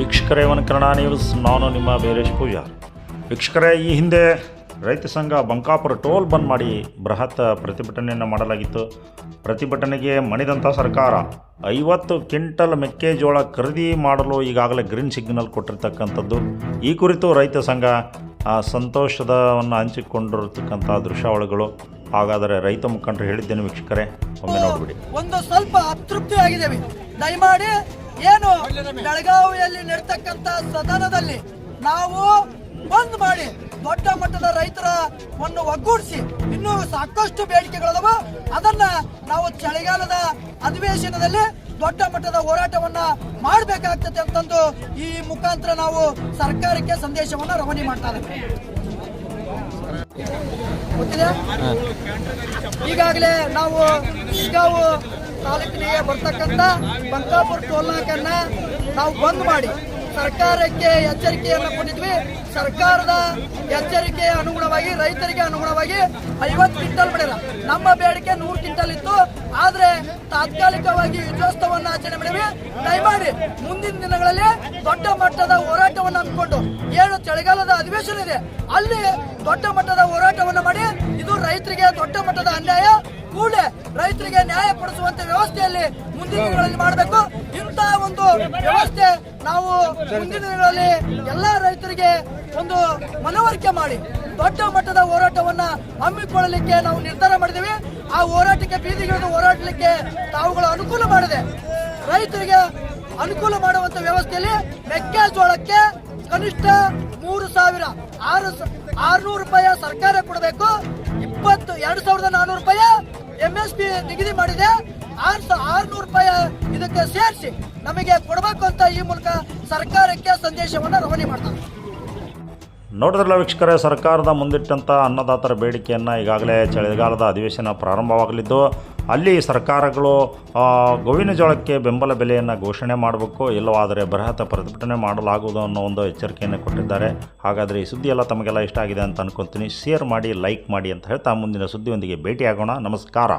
ವೀಕ್ಷಕರೇ one Kannada news ನಾನು ನಿಮ್ಮ ವೀರೇಶ್ ಪೂಜಾರ್. ವೀಕ್ಷಕರೇ, ಈ ಹಿಂದೆ ರೈತ ಸಂಘ ಬಂಕಾಪುರ ಟೋಲ್ ಬಂದ್ ಮಾಡಿ ಬೃಹತ್ ಪ್ರತಿಭಟನೆಯನ್ನು ಮಾಡಲಾಗಿತ್ತು. ಪ್ರತಿಭಟನೆಗೆ ಮಣಿದಂಥ ಸರ್ಕಾರ ಐವತ್ತು ಕ್ವಿಂಟಲ್ ಮೆಕ್ಕೆಜೋಳ ಖರೀದಿ ಮಾಡಲು ಈಗಾಗಲೇ ಗ್ರೀನ್ ಸಿಗ್ನಲ್ ಕೊಟ್ಟಿರ್ತಕ್ಕಂಥದ್ದು. ಈ ಕುರಿತು ರೈತ ಸಂಘ ಸಂತೋಷದವನ್ನು ಹಂಚಿಕೊಂಡಿರತಕ್ಕಂಥ ದೃಶ್ಯಾವಳಿಗಳು. ಹಾಗಾದರೆ ರೈತ ಮುಖಂಡರು ಹೇಳಿದ್ದೇನೆ ವೀಕ್ಷಕರೇ, ಒಮ್ಮೆ ನೋಡಿಬಿಡಿ. ಒಂದು ಸ್ವಲ್ಪ ಅತೃಪ್ತಿ ಆಗಿದ್ದೇವೆ ದಯಮಾಡಿ ಏನು? ಬೆಳಗಾವಿಯಲ್ಲಿ ನಡೀತಕ್ಕಂತ ಸದನದಲ್ಲಿ ನಾವು ಬಂದ್ ಮಾಡಿ ದೊಡ್ಡ ಮಟ್ಟದ ರೈತರ ಒಂದು ಒಗ್ಗೂಡಿಸಿ ಇನ್ನೂ ಸಾಕಷ್ಟು ಬೇಡಿಕೆಗಳದವ. ಅದನ್ನ ನಾವು ಚಳಿಗಾಲದ ಅಧಿವೇಶನದಲ್ಲಿ ದೊಡ್ಡ ಮಟ್ಟದ ಹೋರಾಟವನ್ನ ಮಾಡಬೇಕಾಗ್ತದೆ ಅಂತಂದು ಈ ಮುಖಾಂತರ ನಾವು ಸರ್ಕಾರಕ್ಕೆ ಸಂದೇಶವನ್ನ ರವಾನೆ ಮಾಡ್ತಾ ಇದ್ದೇವೆ. ಈಗಾಗಲೇ ನಾವು ಶಿಗ್ಗಾಂವ್ ತಾಲೂಕಿನಿಗೆ ಬರ್ತಕ್ಕಂಥ ಬಂಕಾಪುರ ಟೋಲ್ನಾಕನ್ನ ನಾವು ಬಂದ್ ಮಾಡಿ ಸರ್ಕಾರಕ್ಕೆ ಎಚ್ಚರಿಕೆಯನ್ನು ಕೊಟ್ಟಿದ್ವಿ. ಸರ್ಕಾರದ ಎಚ್ಚರಿಕೆ ಅನುಗುಣವಾಗಿ, ರೈತರಿಗೆ ಅನುಗುಣವಾಗಿ ಐವತ್ತು ಕ್ವಿಂಟಲ್ ಮಾಡಿಲ್ಲ ನಮ್ಮ ಬೇಡಿಕೆ ನೂರು ಕ್ವಿಂಟಲ್ ಇತ್ತು. ಆದ್ರೆ ತಾತ್ಕಾಲಿಕವಾಗಿ ಯುದ್ಧೋತ್ಸವವನ್ನು ಆಚರಣೆ ಮಾಡಿವಿ ದಯಮಾಡಿ ಮುಂದಿನ ದಿನಗಳಲ್ಲಿ ದೊಡ್ಡ ಮಟ್ಟದ ಹೋರಾಟವನ್ನು ಅಂದ್ಕೊಂಡು ಏನು ಚಳಿಗಾಲದ ಅಧಿವೇಶನ ಇದೆ, ಅಲ್ಲಿ ದೊಡ್ಡ ಮಟ್ಟದ ಹೋರಾಟವನ್ನು ಮಾಡಿ, ಇದು ರೈತರಿಗೆ ದೊಡ್ಡ ಮಟ್ಟದ ಅನ್ಯಾಯ. ರೈತರಿಗೆ ನ್ಯಾಯ ಪಡಿಸುವಂತ ವ್ಯವಸ್ಥೆಯಲ್ಲಿ ಮುಂದಿನ ದಿನಗಳಲ್ಲಿ ಮಾಡಬೇಕು. ಇಂತಹ ಒಂದು ವ್ಯವಸ್ಥೆ ನಾವು ಮುಂದಿನ ದಿನಗಳಲ್ಲಿ ಎಲ್ಲ ರೈತರಿಗೆ ಒಂದು ಮನವರಿಕೆ ಮಾಡಿ, ದೊಡ್ಡ ಮಟ್ಟದ ಹೋರಾಟವನ್ನ ಹಮ್ಮಿಕೊಳ್ಳಲಿಕ್ಕೆ ನಾವು ನಿರ್ಧಾರ ಮಾಡಿದ್ದೀವಿ. ಆ ಹೋರಾಟಕ್ಕೆ ಬೀದಿಗಿಳಿದು ಹೋರಾಡಲಿಕ್ಕೆ ತಾವುಗಳು ಅನುಕೂಲ ಮಾಡಿದೆ. ರೈತರಿಗೆ ಅನುಕೂಲ ಮಾಡುವಂತ ವ್ಯವಸ್ಥೆಯಲ್ಲಿ ಮೆಕ್ಕೆಜೋಳಕ್ಕೆ ಕನಿಷ್ಠ ಮೂರು ಸಾವಿರ, ಆರು ಆರ್ನೂರು ರೂಪಾಯಿ ಸರ್ಕಾರ ಕೊಡಬೇಕು. ಇಪ್ಪತ್ತು, ಎರಡು ಸಾವಿರದ ನಾನೂರು ರೂಪಾಯಿ ಎಂ ಎಸ್ ಪಿ ನಿಗದಿ ಮಾಡಿದೆ. ಆರ್ ಆರ್ನೂರು ರೂಪಾಯಿ ಇದಕ್ಕೆ ಸೇರಿಸಿ ನಮಗೆ ಕೊಡಬೇಕು ಅಂತ ಈ ಮೂಲಕ ಸರ್ಕಾರಕ್ಕೆ ಸಂದೇಶವನ್ನು ರವಾನೆ ಮಾಡ್ತಾರೆ. ನೋಡಿದ್ರಲ್ಲ ವೀಕ್ಷಕರೇ, ಸರ್ಕಾರದ ಮುಂದಿಟ್ಟಂಥ ಅನ್ನದಾತರ ಬೇಡಿಕೆಯನ್ನು ಈಗಾಗಲೇ ಚಳಿಗಾಲದ ಅಧಿವೇಶನ ಪ್ರಾರಂಭವಾಗಲಿದ್ದು, ಅಲ್ಲಿ ಸರ್ಕಾರಗಳು ಗೋವಿನ ಜೋಳಕ್ಕೆ ಬೆಂಬಲ ಬೆಲೆಯನ್ನು ಘೋಷಣೆ ಮಾಡಬೇಕು ಇಲ್ಲವಾದರೆ ಬೃಹತ್ ಪ್ರತಿಭಟನೆ ಮಾಡಲಾಗುವುದು ಅನ್ನೋ ಒಂದು ಎಚ್ಚರಿಕೆಯನ್ನು ಕೊಟ್ಟಿದ್ದಾರೆ. ಹಾಗಾದರೆ ಈ ಸುದ್ದಿ ಎಲ್ಲ ತಮಗೆಲ್ಲ ಇಷ್ಟ ಆಗಿದೆ ಅಂತ ಅನ್ಕೊತೀನಿ. ಶೇರ್ ಮಾಡಿ, ಲೈಕ್ ಮಾಡಿ ಅಂತ ಹೇಳ್ತಾ ಮುಂದಿನ ಸುದ್ದಿಯೊಂದಿಗೆ ಭೇಟಿಯಾಗೋಣ. ನಮಸ್ಕಾರ.